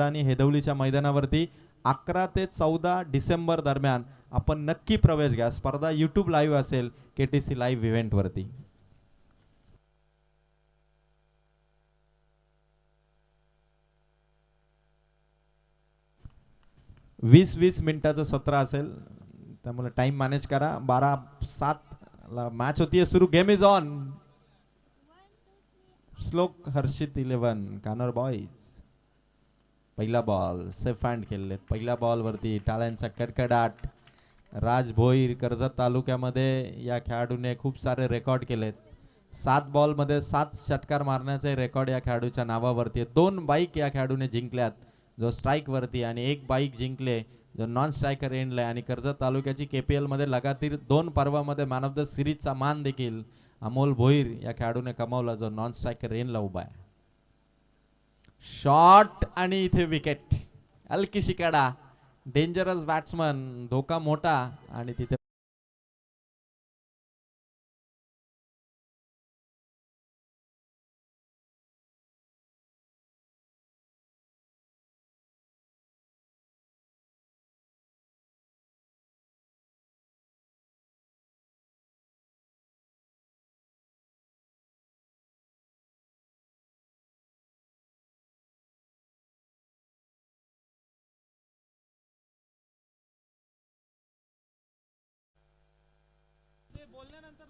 आणि हेदवलीच्या मैदानावरती अकरा ते चौदा डिसेंबर दरम्यान आपण नक्की प्रवेश घ्या. स्पर्धा यूट्यूब लाईव्ह असेल के टी सी लाईव्ह इव्हेंटवरती वीस वीस मिनिटाचं सत्र असेल त्यामुळे टाइम मॅनेज करा. बारा सात ला मॅच होतीये सुरू. Game is on Shlok Harshit eleven Kanor boys पहिला बॉल सेफ हँड केलेले पहिल्या बॉलवरती टाळ्यांचा कडकडाट. राज भोईर कर्जत तालुक्यामध्ये या खेळाडूने खूप सारे रेकॉर्ड केलेत. सात बॉलमध्ये सात षटकार मारण्याचे रेकॉर्ड या खेळाडूच्या नावावरती आहे दोन बाईक या खेळाडूने जिंकल्यात. जो स्ट्राईकवरती आणि एक बाईक जिंकले जो नॉन स्ट्रायकर एंडला आणि कर्जत तालुक्याची के पी एलमध्ये लगातार दोन पर्वामध्ये मॅन ऑफ द सिरीजचा मान देखील अमोल भोईर या खेळाडूने कमावला जो नॉन स्ट्रायकर एंडला उभा आहे. शॉट आणि इथे विकेट हलकी शिकाडा डेंजरस बॅट्समन धोका मोठा आणि तिथे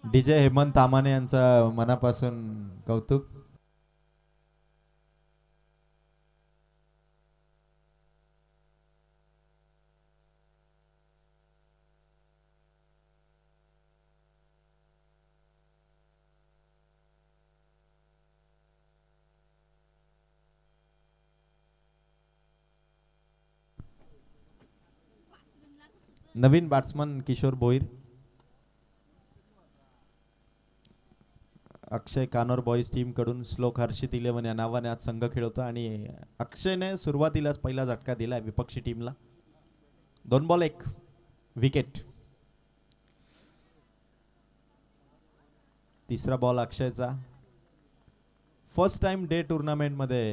डीजे हेमंत तामाने यांचं मनापासून कौतुक. नवीन बॅट्समन किशोर भोईर अक्षय कानोर बॉईज टीमकडून श्लोक हर्षित इलेव्हन या नावाने आज संघ खेळवतो आणि अक्षयने सुरुवातीलाच पहिला झटका दिला विपक्षी टीमला दोन बॉल एक विकेट तिसरा बॉल अक्षयचा. फर्स्ट टाइम डे टुर्नामेंटमध्ये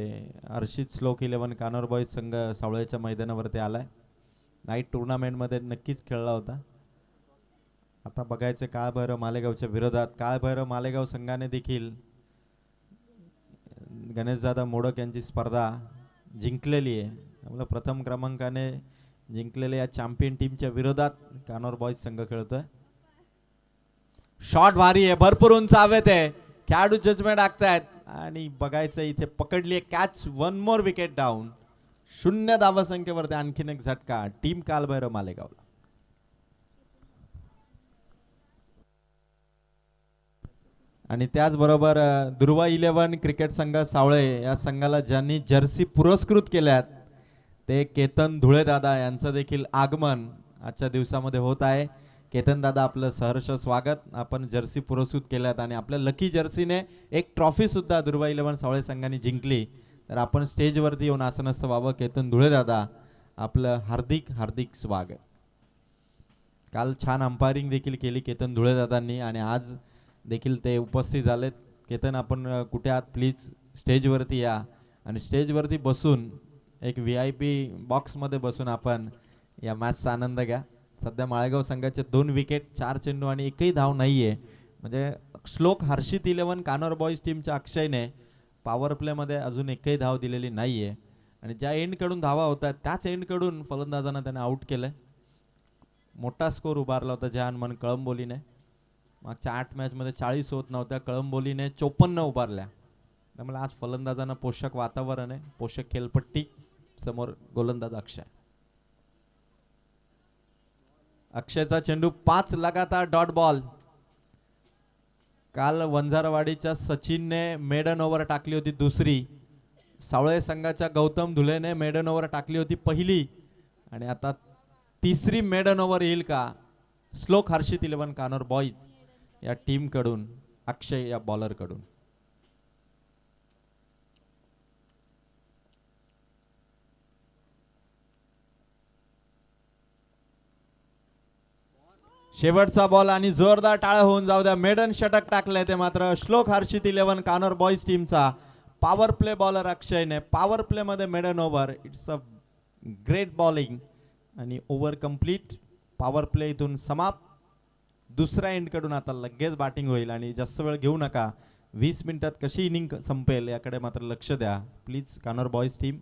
हर्षित श्लोक इलेव्हन कानोर बॉईज संघ सावळेच्या मैदानावरती आलाय. नाईट टुर्नामेंटमध्ये नक्कीच खेळला होता. आता बघायचं काळभैरव मालेगावच्या विरोधात. काळभैरव मालेगाव संघाने देखील गणेशदादा मोडक यांची स्पर्धा जिंकलेली आहे. त्यामुळे प्रथम क्रमांकाने जिंकलेल्या या चॅम्पियन टीमच्या विरोधात कानोर बॉईज संघ खेळतोय. शॉट भारी आहे भरपूर उंच हवेत आहे. खेळाडू जजमेंट आखतायत. आणि बघायचं इथे पकडली catch one more wicket down शून्य धावसंख्येवरती आणखीन एक झटका. टीम कालभैरव मालेगावला. आणि त्याचबरोबर दुर्वा इलेव्हन क्रिकेट संघ सावळे या संघाला ज्यांनी जर्सी पुरस्कृत केल्यात ते केतन धुळेदादा यांचं देखील आगमन आजच्या दिवसामध्ये होत आहे. केतन दादा आपलं सहर्ष स्वागत. आपण जर्सी पुरस्कृत केल्यात आणि आपल्या लकी जर्सीने एक ट्रॉफी सुद्धा दुर्वा इलेव्हन सावळे संघाने जिंकली. तर आपण स्टेजवरती येऊन आसनस्थ व्हावं. केतन धुळेदादा आपलं हार्दिक हार्दिक स्वागत. काल छान अंपायरिंग देखील केली केतन धुळेदादांनी आणि आज देखील ते उपस्थित झालेत. केतन आपण कुठे आहात? प्लीज स्टेजवरती या. आणि स्टेजवरती बसून एक व्ही आय पी बॉक्समध्ये बसून आपण या मॅचचा आनंद घ्या. सध्या माळेगाव संघाचे दोन विकेट चार चेंडू आणि एकही धाव नाही आहे म्हणजे श्लोक हर्षित इलेवन कानोर बॉईज टीमच्या अक्षयने पॉवर प्लेमध्ये अजून एकही धाव दिलेली नाही आहे आणि ज्या एंडकडून धावा होत्या त्याच एंडकडून फलंदाजांना त्याने आऊट केलं मोठा स्कोर उभारला होता जहान मन कळंबोलीने. मागच्या आठ मॅचमध्ये चाळीस होत नव्हत्या. कळंबोलीने चोपन्न उभारल्या. त्यामुळे आज फलंदाजांना पोषक वातावरण आहे. पोषक खेळपट्टी समोर गोलंदाज अक्षय. अक्षयचा चेंडू पाच लगातार डॉट बॉल. काल वंजारवाडीच्या सचिनने मेडन ओव्हर टाकली होती दुसरी. सावळे संघाच्या गौतम धुलेने मेडन ओव्हर टाकली होती पहिली. आणि आता तिसरी मेडन ओव्हर येईल का? Slow Harshit eleven Kanor boys या टीमकडून अक्षय या बॉलरकडून शेवटचा बॉल आणि जोरदार टाळा होऊन जाऊ द्या. मेडन षटक टाकलंय ते मात्र. श्लोक हर्षित इलेव्हन कानोर बॉईज टीमचा. पॉवर प्ले बॉलर अक्षयने. Power प्लेमध्ये maiden over it's a great bowling आणि ओव्हर कंप्लीट पॉवर प्ले इथून समाप्त. दुसऱ्या एंडकडून आता लगेच बॅटिंग होईल आणि जास्त वेळ घेऊ नका. वीस मिनिटात कशी इनिंग संपेल याकडे मात्र लक्ष द्या. Please कानोर boys team